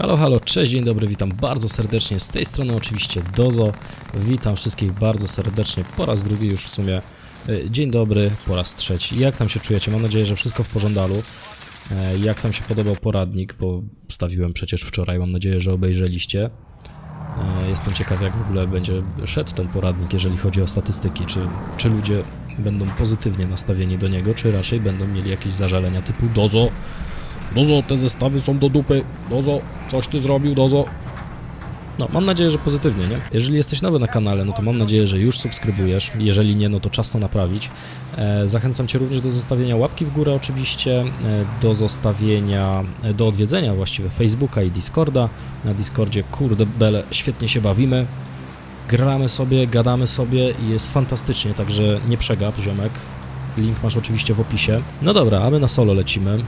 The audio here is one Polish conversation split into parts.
Halo, halo, cześć, dzień dobry, witam bardzo serdecznie. Z tej strony oczywiście Dozo. Witam wszystkich bardzo serdecznie po raz drugi już w sumie. E, Dzień dobry, po raz trzeci. Jak tam się czujecie? Mam nadzieję, że wszystko w porządku. E, Jak tam się podobał poradnik, bo wstawiłem przecież wczoraj, mam nadzieję, że obejrzeliście. E, Jestem ciekaw, jak w ogóle będzie szedł ten poradnik, jeżeli chodzi o statystyki. Czy, czy ludzie będą pozytywnie nastawieni do niego, czy raczej będą mieli jakieś zażalenia typu Dozo, Dozo, te zestawy są do dupy. Dozo, coś ty zrobił, Dozo. No, mam nadzieję, że pozytywnie, nie? Jeżeli jesteś nowy na kanale, no to mam nadzieję, że już subskrybujesz. Jeżeli nie, no to czas to naprawić. E, zachęcam Cię również do zostawienia łapki w górę oczywiście, e, do zostawienia, e, do odwiedzenia właściwie Facebooka i Discorda. Na Discordzie, kurde bele, świetnie się bawimy. Gramy sobie, gadamy sobie i jest fantastycznie, także nie przegap, ziomek. Link masz oczywiście w opisie. No dobra, a my na solo lecimy.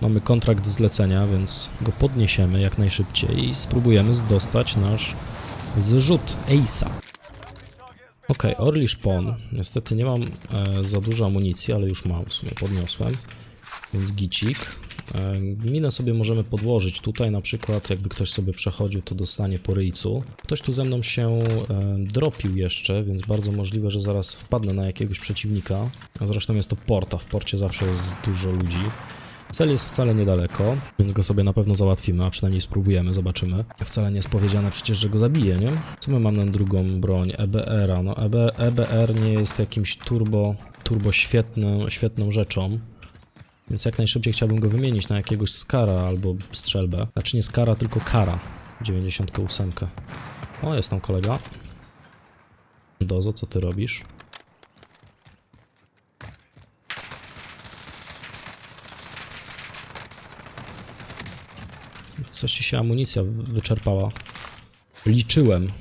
Mamy kontrakt zlecenia, więc go podniesiemy jak najszybciej i spróbujemy zdostać nasz zrzut Ace'a. Ok, Orli Szpon. Niestety nie mam e, za dużo amunicji, ale już mam, w sumie podniosłem. Więc gicik. E, minę sobie możemy podłożyć tutaj, na przykład jakby ktoś sobie przechodził, to dostanie po ryjcu. Ktoś tu ze mną się e, dropił jeszcze, więc bardzo możliwe, że zaraz wpadnę na jakiegoś przeciwnika. A zresztą jest to porta, w porcie zawsze jest dużo ludzi. Cel jest wcale niedaleko, więc go sobie na pewno załatwimy, a przynajmniej spróbujemy, zobaczymy. Wcale nie jest powiedziane przecież, że go zabije, nie? Co my mamy na drugą broń? EBR-a. No EB, EBR nie jest jakimś turbo, turbo świetną, świetną rzeczą. Więc jak najszybciej chciałbym go wymienić na jakiegoś Skara albo strzelbę. Znaczy nie Skara, tylko Kara. 98. O, jest tam kolega. Dozo, co ty robisz? Coś ci się amunicja wyczerpała. Liczyłem.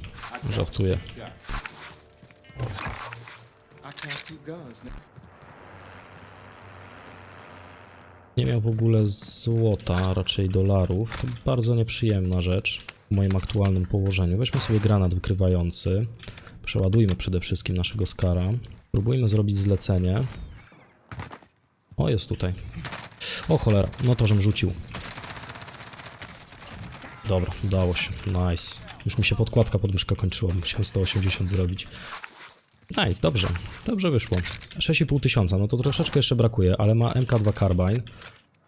Żartuję. Nie miał w ogóle złota, raczej dolarów. To bardzo nieprzyjemna rzecz w moim aktualnym położeniu. Weźmy sobie granat wykrywający. Przeładujmy przede wszystkim naszego skara. Próbujmy zrobić zlecenie. O, jest tutaj. O cholera, no to żem rzucił. Dobra, udało się. Nice. Już mi się podkładka pod myszkę kończyła, musiałem 180 zrobić. Nice, dobrze. Dobrze wyszło. 6,5 tysiąca, no to troszeczkę jeszcze brakuje, ale ma MK2 Carbine.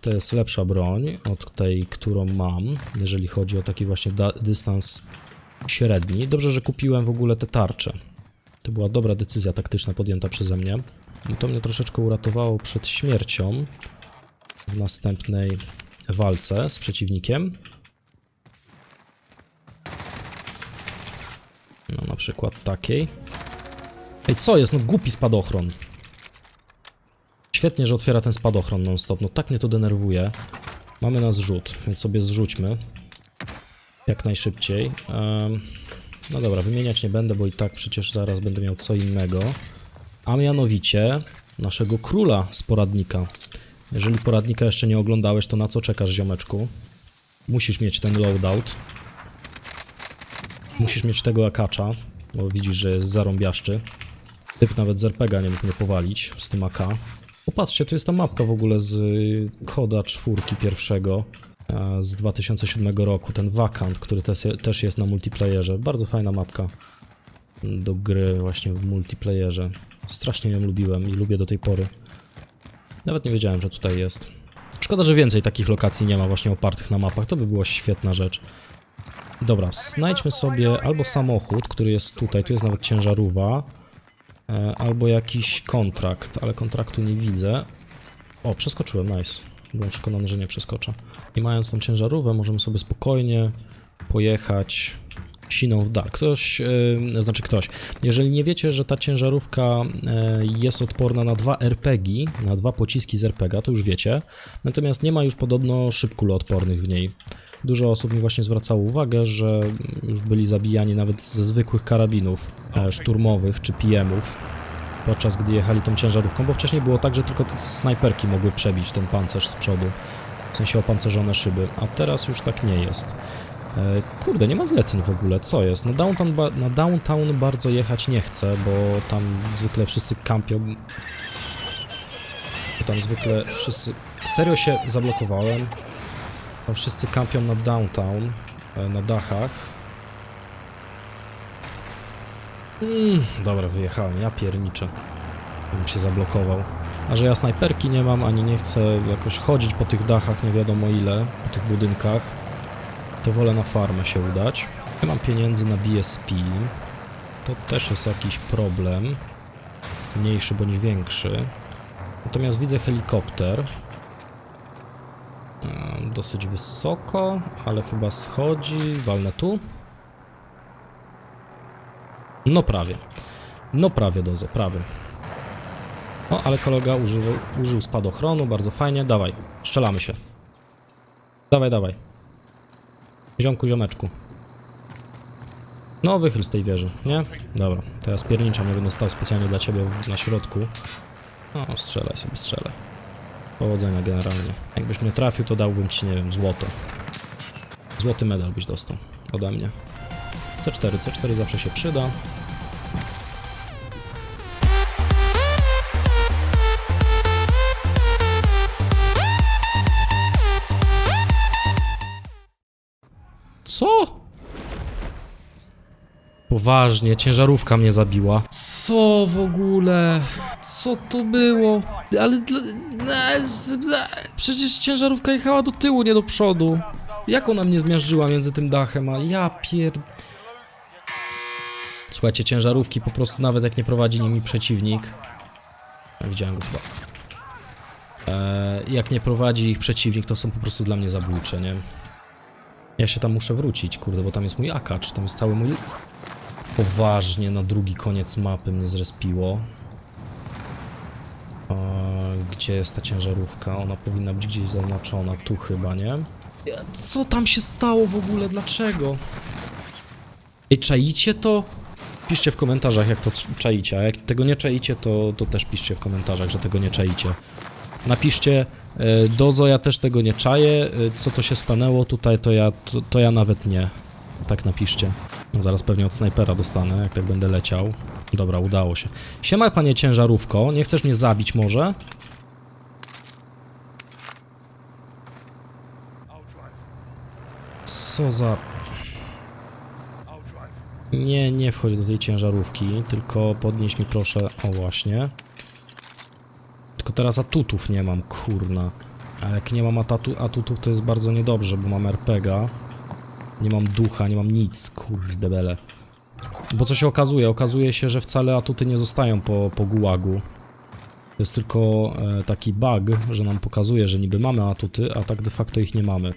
To jest lepsza broń od tej, którą mam, jeżeli chodzi o taki właśnie dystans średni. Dobrze, że kupiłem w ogóle te tarcze. To była dobra decyzja taktyczna podjęta przeze mnie. I to mnie troszeczkę uratowało przed śmiercią w następnej walce z przeciwnikiem. Na przykład takiej. Ej, co jest? No głupi spadochron. Świetnie, że otwiera ten spadochron non-stop. No tak mnie to denerwuje. Mamy na zrzut, więc sobie zrzućmy. Jak najszybciej. Em, no dobra, wymieniać nie będę, bo i tak przecież zaraz będę miał co innego. A mianowicie naszego króla z poradnika. Jeżeli poradnika jeszcze nie oglądałeś, to na co czekasz, ziomeczku? Musisz mieć ten loadout. Musisz mieć tego akacza, bo widzisz, że jest zarąbiaszczy. Typ nawet z RPGa nie mógł mnie powalić z tym AK. Popatrzcie, tu jest ta mapka w ogóle z y, koda czwórki pierwszego z 2007 roku, ten Vacant, który też jest na multiplayerze. Bardzo fajna mapka do gry właśnie w multiplayerze. Strasznie ją lubiłem i lubię do tej pory. Nawet nie wiedziałem, że tutaj jest. Szkoda, że więcej takich lokacji nie ma właśnie opartych na mapach, to by była świetna rzecz. Dobra, znajdźmy sobie albo samochód, który jest tutaj, tu jest nawet ciężarówka, e, albo jakiś kontrakt, ale kontraktu nie widzę. O, przeskoczyłem, nice. Byłem przekonany, że nie przeskoczę. I mając tą ciężarówkę, możemy sobie spokojnie pojechać siną w dal. Ktoś, yy, znaczy ktoś, jeżeli nie wiecie, że ta ciężarówka yy, jest odporna na dwa RPG, na dwa pociski z RPG, to już wiecie. Natomiast nie ma już podobno szybkuloodpornych w niej. Dużo osób mi właśnie zwracało uwagę, że już byli zabijani nawet ze zwykłych karabinów e, szturmowych czy PM-ów, podczas gdy jechali tą ciężarówką, bo wcześniej było tak, że tylko te snajperki mogły przebić ten pancerz z przodu, w sensie opancerzone szyby, a teraz już tak nie jest. E, Kurde, nie ma zleceń w ogóle, co jest? Na downtown, na downtown bardzo jechać nie chcę, bo tam zwykle wszyscy kampią. Tam zwykle wszyscy... Serio się zablokowałem? Tam wszyscy kampią na downtown, e, na dachach. Mm, dobra, wyjechałem, ja pierniczę. Bym się zablokował. A że ja snajperki nie mam, ani nie chcę jakoś chodzić po tych dachach, nie wiadomo ile, po tych budynkach, to wolę na farmę się udać. Nie mam pieniędzy na BSP. To też jest jakiś problem. Mniejszy bądź większy. Natomiast widzę helikopter. Eee, Dosyć wysoko, ale chyba schodzi. Walnę tu. No prawie. No prawie, Dozo, prawie. O, ale kolega użył, użył spadochronu, bardzo fajnie. Dawaj, strzelamy się. Dawaj, dawaj. Ziomku, ziomeczku. No, wychyl z tej wieży, nie? Dobra, teraz pierniczam, nie będę stał specjalnie dla ciebie na środku. O, strzelaj sobie, strzelaj. Powodzenia generalnie. Jakbyś mnie trafił, to dałbym ci, nie wiem, złoto. Złoty medal byś dostał ode mnie. C4, C4 zawsze się przyda. Co? Poważnie, ciężarówka mnie zabiła. Co w ogóle? Co to było? Ale Przecież ciężarówka jechała do tyłu, nie do przodu. Jak ona mnie zmiażdżyła między tym dachem, a ja pier... Słuchajcie, ciężarówki po prostu nawet jak nie prowadzi nimi przeciwnik... Widziałem go chyba. Eee, jak nie prowadzi ich przeciwnik, to są po prostu dla mnie zabójcze, nie? Ja się tam muszę wrócić, kurde, bo tam jest mój akacz, tam jest cały mój... Poważnie, na drugi koniec mapy mnie zrespiło. Gdzie jest ta ciężarówka? Ona powinna być gdzieś zaznaczona, tu chyba, nie? Co tam się stało w ogóle? Dlaczego? Ej, czaicie to? Piszcie w komentarzach, jak to czaicie, a jak tego nie czaicie, to, to też piszcie w komentarzach, że tego nie czaicie. Napiszcie, e, Dozo, ja też tego nie czaję, e, co to się stanęło tutaj, to ja, to, to ja nawet nie. Tak napiszcie. Zaraz pewnie od snajpera dostanę, jak tak będę leciał. Dobra, udało się. Siema, panie ciężarówko, nie chcesz mnie zabić może? Co za... Nie, nie wchodź do tej ciężarówki, tylko podnieś mi proszę... O, właśnie. Tylko teraz atutów nie mam, kurna. A jak nie mam atutów, to jest bardzo niedobrze, bo mam RPGa. Nie mam ducha, nie mam nic, kurde bele. Bo co się okazuje? Okazuje się, że wcale atuty nie zostają po, po gułagu. To jest tylko e, taki bug, że nam pokazuje, że niby mamy atuty, a tak de facto ich nie mamy.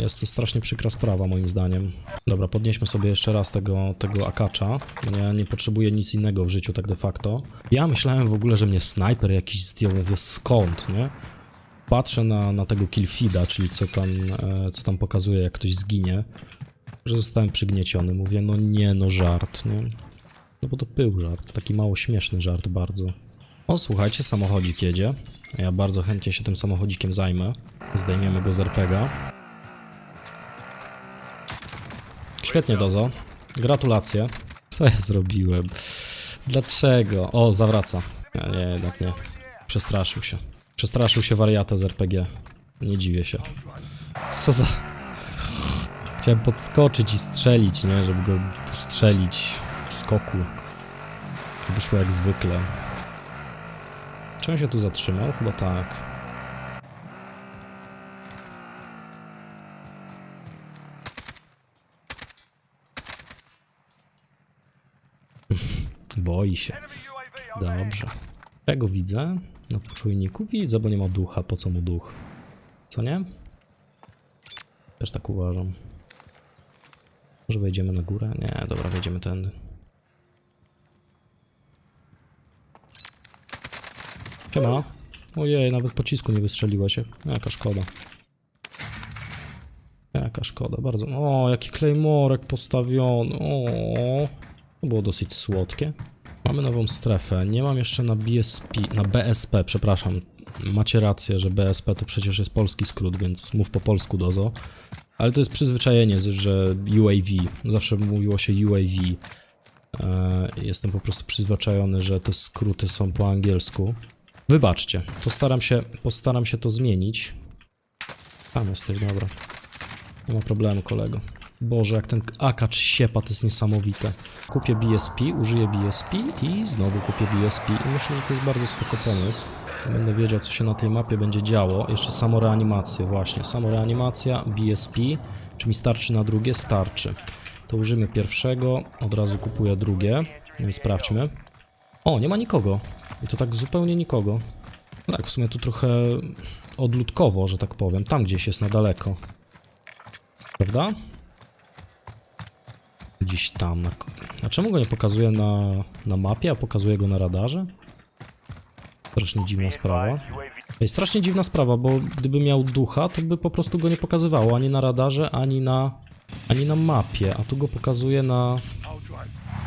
Jest to strasznie przykra sprawa moim zdaniem. Dobra, podnieśmy sobie jeszcze raz tego, tego akacza. Ja nie potrzebuję nic innego w życiu tak de facto. Ja myślałem w ogóle, że mnie snajper jakiś zdjął, mówię skąd, nie? Patrzę na, na tego killfida, czyli co tam, e, co tam pokazuje, jak ktoś zginie. Że zostałem przygnieciony. Mówię, no nie, no żart, nie? No bo to był żart, taki mało śmieszny żart bardzo. O, słuchajcie, samochodzik jedzie. Ja bardzo chętnie się tym samochodzikiem zajmę. Zdejmiemy go z RPGa. Świetnie, Dozo. Gratulacje. Co ja zrobiłem? Dlaczego? O, zawraca. Nie, nie, jednak nie. Przestraszył się. Przestraszył się wariata z RPG. Nie dziwię się. Co za... Chciałem podskoczyć i strzelić, nie? Żeby go strzelić w skoku. Wyszło jak zwykle. Czy on się tu zatrzymał? Chyba tak. Boi się. Dobrze. Czego widzę? Na czujniku widzę, bo nie ma ducha. Po co mu duch? Co nie? Też tak uważam. Może wejdziemy na górę? Nie, dobra, wejdziemy tędy. Siema. Ojej, nawet pocisku nie wystrzeliła się. Jaka szkoda. Jaka szkoda, bardzo. O, jaki klejmorek postawiony. O, to było dosyć słodkie. Mamy nową strefę. Nie mam jeszcze na BSP, na BSP, przepraszam. Macie rację, że BSP to przecież jest polski skrót, więc mów po polsku dozo. Ale to jest przyzwyczajenie, że UAV. Zawsze mówiło się UAV. E, Jestem po prostu przyzwyczajony, że te skróty są po angielsku. Wybaczcie, postaram się, postaram się to zmienić. Tam jesteś, dobra. Nie ma problemu, kolego. Boże, jak ten akacz siepa, to jest niesamowite. Kupię BSP, użyję BSP i znowu kupię BSP i myślę, że to jest bardzo spoko pomysł. Będę wiedział, co się na tej mapie będzie działo. Jeszcze samoreanimację, właśnie. Samoreanimacja, BSP. Czy mi starczy na drugie? Starczy. To użyjmy pierwszego, od razu kupuję drugie. No i sprawdźmy. O, nie ma nikogo. I to tak zupełnie nikogo. No Tak, w sumie tu trochę odludkowo, że tak powiem. Tam gdzieś jest na daleko. Prawda? Gdzieś tam. Na... A czemu go nie pokazuje na, na mapie, a pokazuje go na radarze? Strasznie dziwna sprawa. Ej, strasznie dziwna sprawa, bo gdyby miał ducha, to by po prostu go nie pokazywało ani na radarze, ani na, ani na mapie. A tu go pokazuje na,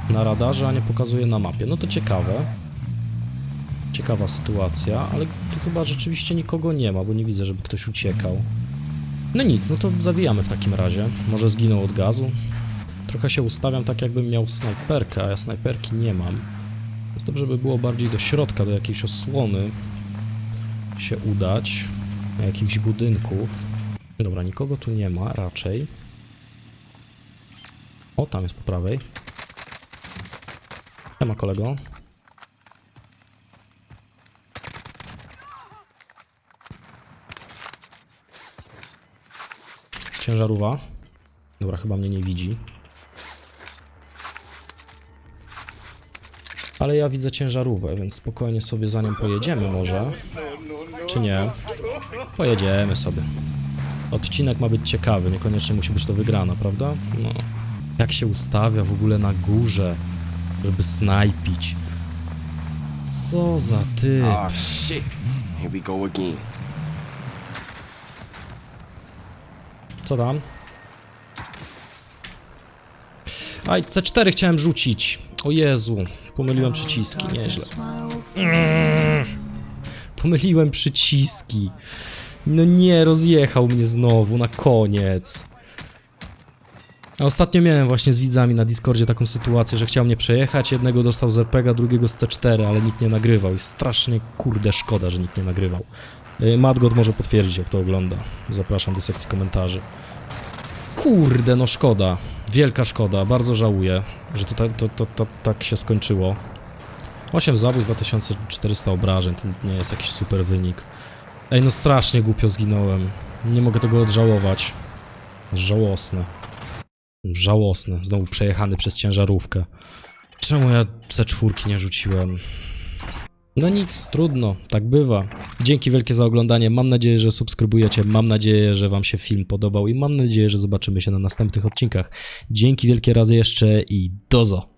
na radarze, a nie pokazuje na mapie. No to ciekawe. Ciekawa sytuacja, ale tu chyba rzeczywiście nikogo nie ma, bo nie widzę, żeby ktoś uciekał. No nic, no to zawijamy w takim razie. Może zginął od gazu. Trochę się ustawiam tak, jakbym miał snajperkę, a ja snajperki nie mam. Jest dobrze by było bardziej do środka, do jakiejś osłony się udać. Jakichś budynków. Dobra, nikogo tu nie ma raczej. O, tam jest po prawej. Nie ma kolego. Ciężarówka. Dobra, chyba mnie nie widzi. Ale ja widzę ciężarówkę, więc spokojnie sobie za nią pojedziemy może. Czy nie? Pojedziemy sobie. Odcinek ma być ciekawy, niekoniecznie musi być to wygrana, prawda? No. Jak się ustawia w ogóle na górze, żeby snajpić. Co za typ. Oh shit. Here we go again. Co tam? Aj, C4 chciałem rzucić. O Jezu, pomyliłem przyciski, nieźle. Mm. Pomyliłem przyciski. No nie, rozjechał mnie znowu, na koniec. A ostatnio miałem właśnie z widzami na Discordzie taką sytuację, że chciał mnie przejechać, jednego dostał z RPG, drugiego z C4, ale nikt nie nagrywał i strasznie kurde szkoda, że nikt nie nagrywał. Y, Madgod może potwierdzić, jak to ogląda. Zapraszam do sekcji komentarzy. Kurde, no szkoda. Wielka szkoda, bardzo żałuję, że to, to, to, to tak się skończyło. 8 zabójstw, 2400 obrażeń, to nie jest jakiś super wynik. Ej, no strasznie głupio zginąłem. Nie mogę tego odżałować. Żałosne. Żałosne. Znowu przejechany przez ciężarówkę. Czemu ja C4 nie rzuciłem? No nic, trudno, tak bywa. Dzięki wielkie za oglądanie. Mam nadzieję, że subskrybujecie. Mam nadzieję, że Wam się film podobał i mam nadzieję, że zobaczymy się na następnych odcinkach. Dzięki wielkie razy jeszcze i dozo.